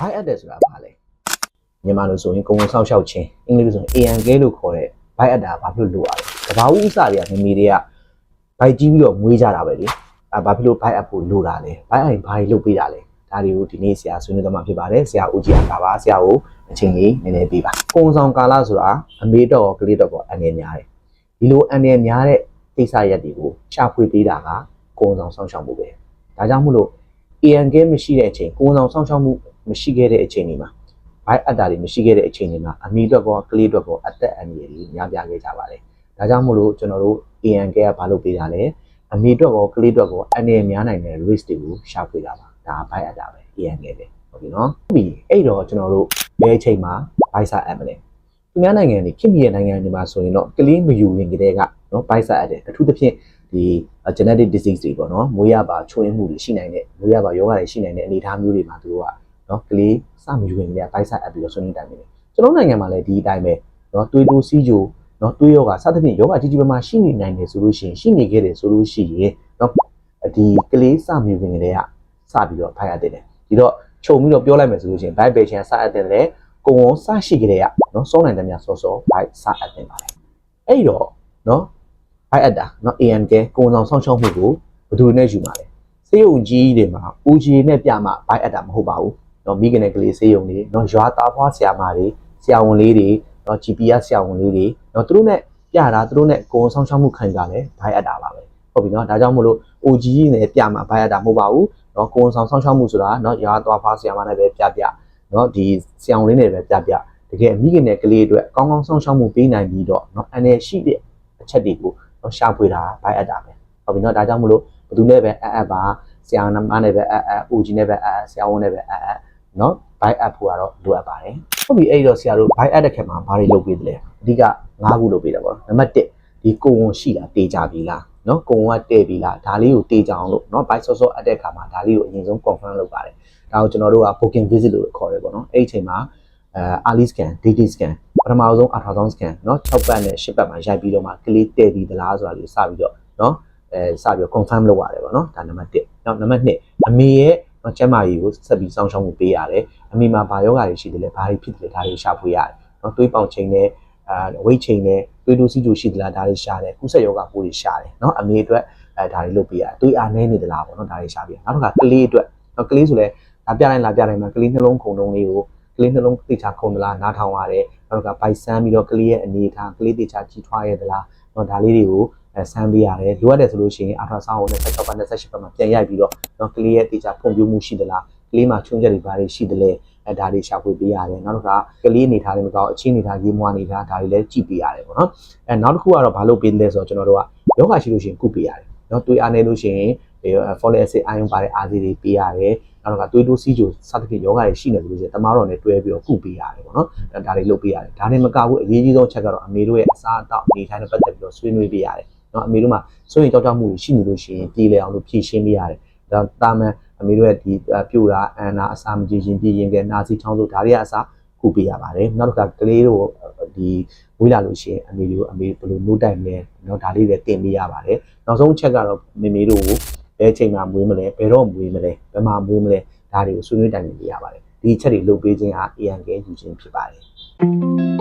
buy at တယ်ဆိုတာဘာလဲမြန်မာလိုဆိုရင်ကိုယ်ဝန်ဆောက်ရှောက်ခြင်းအင်္ဂလိပ်လိုဆိုရင် ANK လို့ခေါ်တဲ့ buy at တာဘာဖြစ်လို့လိုရလဲကဘာဦးဥစားတွေကမမေတွေကဘိုက်ကြီးပြီးတော့မွေးကြတာပဲလေအဲဘာဖြစ်လို့ buy at ဖို့လိုတာလဲ buy at ဘာတွေလုပ်ပေးတာလဲဒါတွေကိုဒီနေ့ဆရာဆွေးနွေးသွားမှာဖြစ်ပါတယ်ဆရာဦးကြီးအားပါဆရာကိုအချိန်လေးနည်းနည်းပေးပါကိုယ်ဆောင်ကာလဆိုတာအမေတော့ကလေးတော့ပေါ့အနေများတယ်ဒီလိုအနေများတဲ့ကိစ္စရက်တွေကိုရှာဖွေပေးတာကကိုယ်ဆောင်ဆောင်ရှောက်မှုပဲဒါကြောင့်မို့လို့ ANK မရှိတဲ့အချိန်ကိုယ်ဆောင်ဆောင်ရှောက်မှု မရှိခဲ့တဲ့အချိန်တွေမှာဘိုက်အပ်တာတွေမရှိခဲ့တဲ့အချိန်တွေမှာအမီအတွက်ကောကလေးအတွက်ကောအသက်အန္တရာယ်ကြီးများပြားခဲ့ကြပါတယ်။ဒါကြောင့်မို့လို့ကျွန်တော်တို့ ANK ကဘာလုပ်ပေးတာလဲအမီအတွက်ကောကလေးအတွက်ကောအန္တရာယ်များနိုင်တဲ့ risk တွေကိုရှာဖွေတာပါ။ဒါဘိုက်အပ်တာပဲ ANK ပဲဟုတ်ပြီနော်။ဟုတ်ပြီအဲ့တော့ကျွန်တော်တို့ဘယ်အချိန်မှာဘိုက်စာအပ်မလဲ။သူများနိုင်ငံတွေခင်မီရဲ့နိုင်ငံတွေမှာဆိုရင်တော့ကလေးမယူရင်ကတည်းကနော်ဘိုက်စာအပ်တယ်အထူးသဖြင့်ဒီ genetic disease တွေပေါ့နော်မွေးရပါချွေးမှုတွေရှိနိုင်တဲ့မွေးရပါယောဂတွေရှိနိုင်တဲ့အနေအထားမျိုးတွေမှာသူတို့က နော်ကလေးစမယူရင်လည်းဘိုက်ဆက်အပ်ပြီးတော့ဆွေးနွေးတိုင်နေတယ်ကျွန်တော်နိုင်ငံမှာလည်းဒီအတိုင်းပဲနော်တွေးတိုးစီးကြိုနော်တွေးယောဂစသဖြင့်ယောဂကြီးကြီးမားမားရှိနေနိုင်တယ်ဆိုလို့ရှိရင်ရှိနေခဲ့တယ်ဆိုလို့ရှိရင်နော်ဒီကလေးစမယူရင်လည်းစပြီးတော့ဘိုက်အပ်တယ်ဒီတော့ခြုံပြီးတော့ပြောလိုက်မယ်ဆိုလို့ရှိရင်ဘိုက်ပေချင်စအပ်တယ်လေကိုယ်ဝန်စရှိကြတဲ့ကနော်စောနိုင်တဲ့များစောစောဘိုက်စအပ်တယ်ပါလေအဲ့တော့နော်ဘိုက်အပ်တာနော် ANK ကိုယ်ဝန်ဆောင်ဆောင်ရှောက်မှုကိုဘယ်သူနဲ့ယူမှာလဲစေယုံကြီးတွေမှာဦးကြီးနဲ့ပြမှာဘိုက်အပ်တာမဟုတ်ပါဘူး နော်မိခင်တဲ့ကလေးဆေးရုံတွေနော်ရွာသားဖွားဆရာမတွေဆရာဝန်လေးတွေနော် GPS ဆရာဝန်လေးတွေနော်သူတို့နဲ့ပြတာသူတို့နဲ့ကိုယ်ဆောင်ရှောက်မှုခံကြတယ်ဘိုင်အပ်တာပါပဲဟုတ်ပြီနော်ဒါကြောင့်မို့လို့ OG နဲ့ပြမှာဘိုင်အပ်တာမဟုတ်ပါဘူးနော်ကိုယ်ဆောင်ဆောင်ရှောက်မှုဆိုတာနော်ရွာသားဖွားဆရာမနဲ့ပဲပြပြနော်ဒီဆရာဝန်လေးနဲ့ပဲပြပြတကယ်မိခင်တဲ့ကလေးအတွက်ကောင်းကောင်းဆောင်ရှောက်မှုပေးနိုင်ပြီးတော့နော်အနေရှိတဲ့အချက်တွေကိုနော်ရှာဖွေတာဘိုင်အပ်တာပဲဟုတ်ပြီနော်ဒါကြောင့်မို့လို့ဘယ်သူနဲ့ပဲအပ်အပ်ပါဆရာနမနဲ့ပဲအပ်အပ် OG နဲ့ပဲအပ်အပ်ဆရာဝန်နဲ့ပဲအပ်အပ် နော် buy up ဖို့ကတော့လိုအပ်ပါတယ်ဟုတ်ပြီအဲ့တော့ဆရာတို့ buy up တဲ့ခင်မှာဘာတွေလုပ်ပေးသလဲအဓိက၅ခုလုပ်ပေးတာပေါ့နံပါတ်1ဒီကိုဝန်ရှိတာတေးကြပြီလားနော်ကိုဝန်ကတဲ့ပြီလားဒါလေးကိုတေးကြအောင်လို့နော် buy စောစောအပ်တဲ့ခါမှာဒါလေးကိုအရင်ဆုံး confirm လုပ်ပါတယ်ဒါကိုကျွန်တော်တို့က booking visit လို့ခေါ်တယ်ပေါ့နော်အဲ့ဒီအချိန်မှာအဲ early scan daily scan ပထမဆုံး ultrasound scan နော်6ပတ်နဲ့10ပတ်မှာရိုက်ပြီးတော့မှကလေးတဲ့ပြီသလားဆိုတာလေးစပြီးတော့နော်အဲစပြီးတော့ confirm လုပ်ရတယ်ပေါ့နော်ဒါနံပါတ်1နောက်နံပါတ်2အမေရဲ့ နော်ကျန်းမာရေးကိုဆက်ပြီးစောင့်ရှောက်မှုပေးရတယ်အမေမှာဘာယောဂါတွေရှိတယ်လဲဘာတွေဖြစ်တယ်လဲဒါတွေရှာဖွေရတယ်နော်သွေးပေါင်ချိန်နဲ့အာဝိတ်ချိန်နဲ့သွေးတိုးစီးကြိုရှိသလားဒါတွေရှာတယ်ကုဆက်ယောဂပိုးတွေရှာတယ်နော်အမေအတွက်အဲဒါတွေလုပ်ပေးရတယ်သွေးအားနည်းနေသလားပေါ့နော်ဒါတွေရှာပေးရနောက်တစ်ခါကလေးအတွက်နော်ကလေးဆိုလဲလာပြတိုင်းလာပြတိုင်းမှာကလေးနှလုံးခုန်လုံးလေးကိုကလေးနှလုံးတိချခုန်သလားနားထောင်ရတယ်နောက်တစ်ခါပိုက်ဆန်းပြီးတော့ကလေးရဲ့အနေအထားကလေးတိချကြီးထွားရသလားနော်ဒါလေးတွေကို အဲဆန်းပေးရတယ်လိုအပ်တယ်ဆိုလို့ရှိရင်အာထရာဆောင်းကို26ပတ်28ပတ်မှာပြန်ရိုက်ပြီးတော့နော်ကလေးရဲ့တိချဖွံ့ဖြိုးမှုရှိသလားကလေးမှာချွင်းချက်တွေဘာတွေရှိတယ်လဲအဲဒါတွေရှာဖွေပေးရတယ်နောက်တစ်ခါကလေးအနေထားတွေမကောင်းအချင်းအနေထားရေးမွားအနေထားဒါတွေလည်းကြည့်ပေးရတယ်ပေါ့နော်အဲနောက်တစ်ခုကတော့ဘာလို့ပေးလဲဆိုတော့ကျွန်တော်တို့ကယောဂရှိလို့ရှိရင်ကုပေးရတယ်နော်သွေးအားနေလို့ရှိရင် folic acid ion ပါတဲ့အားစီတွေပေးရတယ်နောက်တစ်ခါသွေးတိုးစီးကြိုစသဖြင့်ယောဂတွေရှိနေလို့ရှိရင်တမားတော်နဲ့တွဲပြီးတော့ကုပေးရတယ်ပေါ့နော်အဲဒါတွေလုပ်ပေးရတယ်ဒါနဲ့မကဘူးအရေးကြီးဆုံးချက်ကတော့အမေတို့ရဲ့အစားအသောက်အနေထိုင်နဲ့ပတ်သက်ပြီးတော့ဆွေးနွေးပေးရတယ် နော်အမေတို့မှာစိုးရင်ကြောက်ကြမှုရှိနေလို့ရှိရင်ပြည်လဲအောင်လို့ဖြည့်ရှင်းပေးရတယ်ဒါတာမန်အမေတို့ရဲ့ဒီပြိုတာအန်နာအစာမကြေရင်ပြည်ရင်ကနာစီချောင်းဆိုဒါတွေကအစာကုပေးရပါတယ်နောက်တစ်ခါကလေးတို့ဒီဝေးလာလို့ရှိရင်အမေတို့အမေဘယ်လိုနိုးတိုင်လဲနော်ဒါလေးတွေတင်ပေးရပါတယ်နောက်ဆုံးချက်ကတော့မိမိတို့ကိုဘယ်ချိန်မှာမွေးမလဲဘယ်တော့မွေးမလဲဘယ်မှာမွေးမလဲဒါတွေကိုဆွေးနွေးတိုင်ပင်ပေးရပါတယ်ဒီချက်တွေလုပ်ပေးခြင်းဟာ ANK ယူခြင်းဖြစ်ပါတယ်